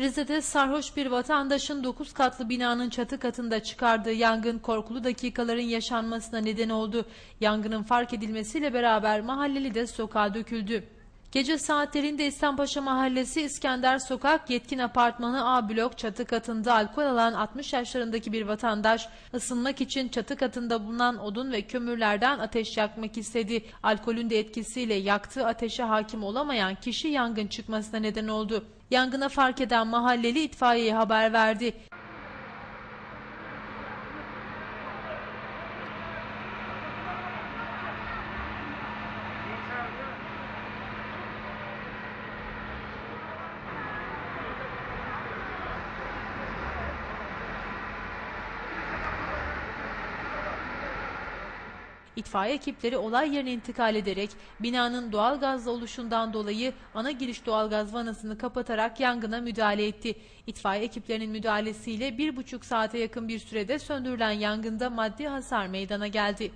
Rize'de sarhoş bir vatandaşın 9 katlı binanın çatı katında çıkardığı yangın korkulu dakikaların yaşanmasına neden oldu. Yangının fark edilmesiyle beraber mahalleli de sokağa döküldü. Gece saatlerinde İslampaşa Mahallesi İskender Sokak Yetkin Apartmanı A blok çatı katında alkol alan 60 yaşlarındaki bir vatandaş ısınmak için çatı katında bulunan odun ve kömürlerden ateş yakmak istedi. Alkolün de etkisiyle yaktığı ateşe hakim olamayan kişi yangın çıkmasına neden oldu. Yangına fark eden mahalleli itfaiyeye haber verdi. İtfaiye ekipleri olay yerine intikal ederek binanın doğal gazla oluşundan dolayı ana giriş doğalgaz vanasını kapatarak yangına müdahale etti. İtfaiye ekiplerinin müdahalesiyle bir buçuk saate yakın bir sürede söndürülen yangında maddi hasar meydana geldi.